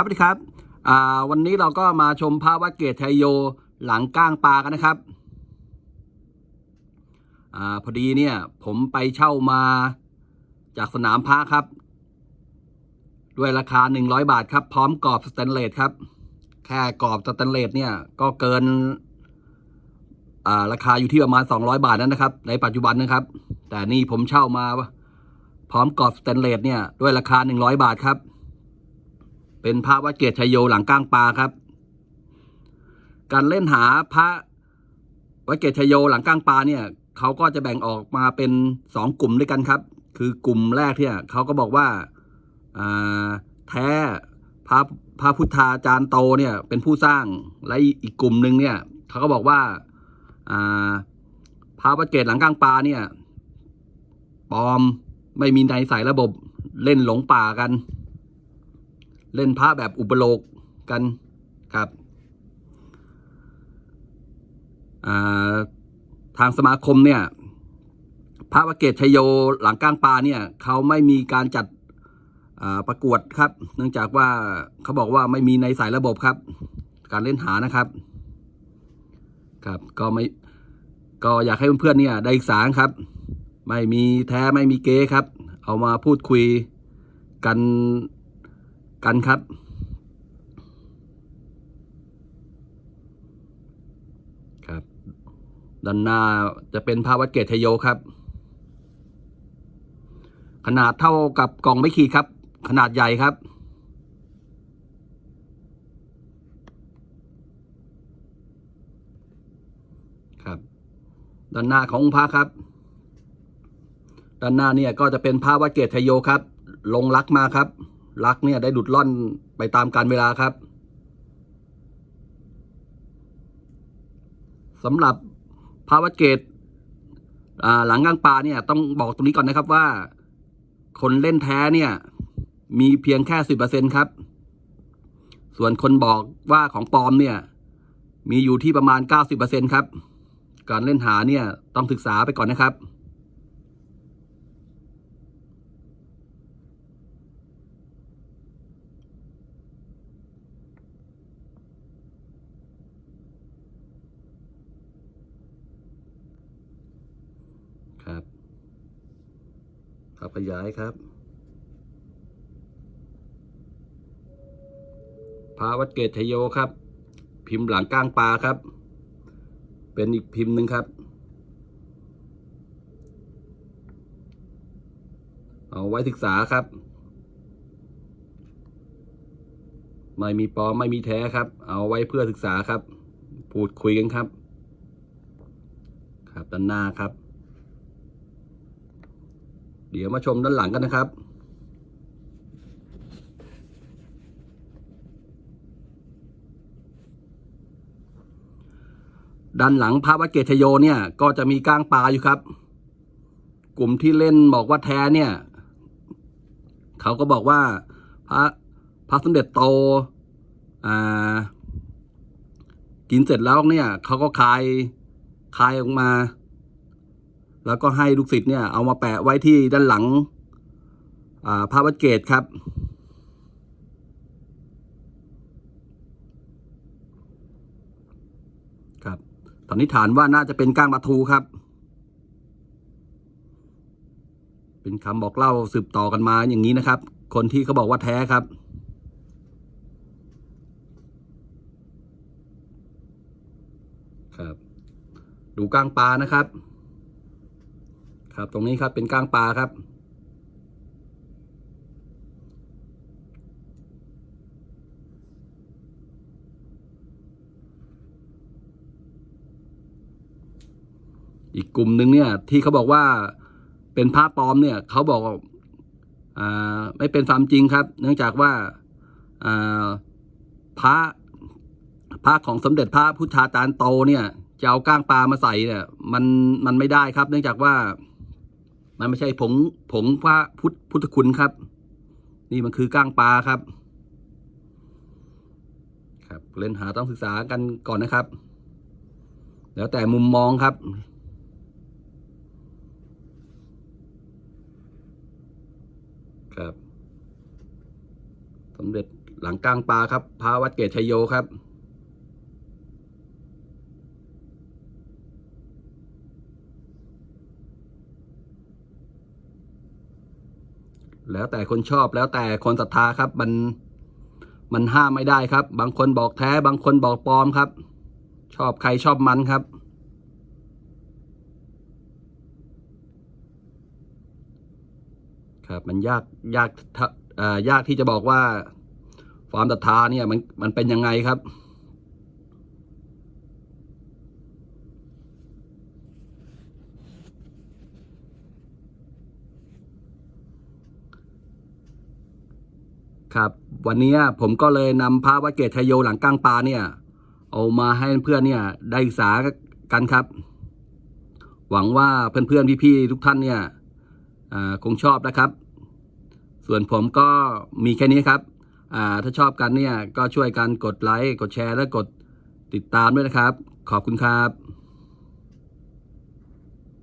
ครับดีครับวันนี้เราก็มาชมพระวัดเกตชัยโยหลังก้างปลากันนะครับอพอดีเนี่ย ผมไปเช่ามาจากสนามพระครับ ด้วยราคา 100 บาทครับ พร้อมกรอบสแตนเลสครับ แค่กรอบสแตนเลสเนี่ย ก็เกินราคาอยู่ที่ประมาณ 200 บาทนั้นนะครับ ในปัจจุบันนะครับ แต่นี่ผมเช่ามา พร้อมกรอบสแตนเลสเนี่ย ด้วยราคา 100 บาทครับ เป็นพระวัดเกตชัยโยหลังก้างปลาครับ การเล่นหาพระวัดเกตชัยโยหลังก้างปลาเนี่ยเขาก็จะแบ่งออกมาเป็นสองกลุ่มด้วยกันครับ คือกลุ่มแรกเนี่ยเขาก็บอกว่าแท้พระพระพุทธาจารย์โตเนี่ยเป็นผู้สร้างและอีกกลุ่มหนึ่งเนี่ยเขาก็บอกว่าพระวัดเกตหลังก้างปลาเนี่ยปลอมไม่มีในใส่ระบบเล่นหลงป่ากัน เล่นพระแบบอุปโลกกันครับาทางสมาคมเนี่ย พระวเกตชโยหลังก้างปลาเนี่ยเขาไม่มีการจัดประกวดครับ เนื่องจากว่าเขาบอกว่าไม่มีในสายระบบครับ การเล่นหานะครับ ครับก็ไม่ก็อยากให้เพื่อนๆเนี่ยได้ศึกษาครับ ไม่มีแท้ไม่มีเก๊ครับ เอามาพูดคุยกัน กันครับ ครับ ด้านหน้าจะเป็นภาพวัดเกตชยโยครับ ขนาดเท่ากับกล่องไม่ขีดครับ ขนาดใหญ่ครับครับด้านหน้าของพระครับ ด้านหน้าเนี่ยก็จะเป็นภาพวัดเกตชยโยครับ ลงรักมาครับ รักเนี่ยได้ดุดล่อนไปตามการเวลาครับสำหรับพระวัดเกตหลังกลางปลาเนี่ยต้องบอกตรงนี้ก่อนนะครับว่า คนเล่นแท้เนี่ย มีเพียงแค่สิบเปอร์เซ็นครับ ส่วนคนบอกว่าของปลอมเนี่ย มีอยู่ที่ประมาณเก้าสิบเปอร์เซ็นครับ การเล่นหาเนี่ยต้องศึกษาไปก่อนนะครับ ครับขยายครับ พาวัดเกตชโยครับ พิมพ์หลังก้างปลาครับ เป็นอีกพิมพ์หนึ่งครับ เอาไว้ศึกษาครับ ไม่มีปลอมไม่มีแท้ครับ เอาไว้เพื่อศึกษาครับ พูดคุยกันครับ ครับด้านหน้าครับ เดี๋ยวมาชมด้านหลังกันนะครับ ด้านหลังพระวัดเกตโยเนี่ย ก็จะมีก้างปลาอยู่ครับ กลุ่มที่เล่นบอกว่าแท้เนี่ย เขาก็บอกว่าพระพระสมเด็จโตอ่ากินเสร็จแล้วเนี่ยเขาก็คายคายออกมา แล้วก็ให้ลูกศิษย์เนี่ยเอามาแปะไว้ที่ด้านหลังอ่าพระวัดเกตครับ ครับสันนิษฐานว่าน่าจะเป็นก้างปลาทูครับ เป็นคำบอกเล่าสืบต่อกันมาอย่างนี้นะครับ คนที่เขาบอกว่าแท้ครับครับ ดูก้างปลานะครับ ครับ ตรงนี้ครับเป็นก้างปลาครับ อีกกลุ่มหนึ่งเนี่ยที่เขาบอกว่าเป็นพระปลอมเนี่ยเขาบอกอไม่เป็นความจริงครับ เนื่องจากว่าอ่าพระพระของสมเด็จพระพุทธาจารย์โตเนี่ยจะเอาก้างปลามาใส่เนี่ยมันมันไม่ได้ครับ เนื่องจากว่า มันไม่ใช่ผงผงพระพุทธพุทธคุณครับ นี่มันคือก้างปลาครับ ครับเล่นหาต้องศึกษากันก่อนนะครับ แล้วแต่มุมมองครับครับสมเด็จหลังกลางปลาครับพระวัดเกตชัยโยครับ แล้วแต่คนชอบแล้วแต่คนศรัทธาครับ มันมันห้ามไม่ได้ครับ บางคนบอกแท้ บางคนบอกปลอมครับ ชอบใครชอบมันครับ ครับ มันยากยากอ่อยากที่จะบอกว่า ความศรัทธาเนี่ยมันมันเป็นยังไงครับ ครับ วันนี้ผมก็เลยนำพระวัดเกตชยโยหลังก้างปลาเนี่ย เอามาให้เพื่อนเนี่ยได้ศึกษากันครับ หวังว่าเพื่อนๆพี่ๆทุกท่านเนี่ยคงชอบนะครับ ส่วนผมก็มีแค่นี้ครับถ้าชอบกันเนี่ยก็ช่วยกันกดไลค์กดแชร์และกดติดตามด้วยนะครับ ขอบคุณครับ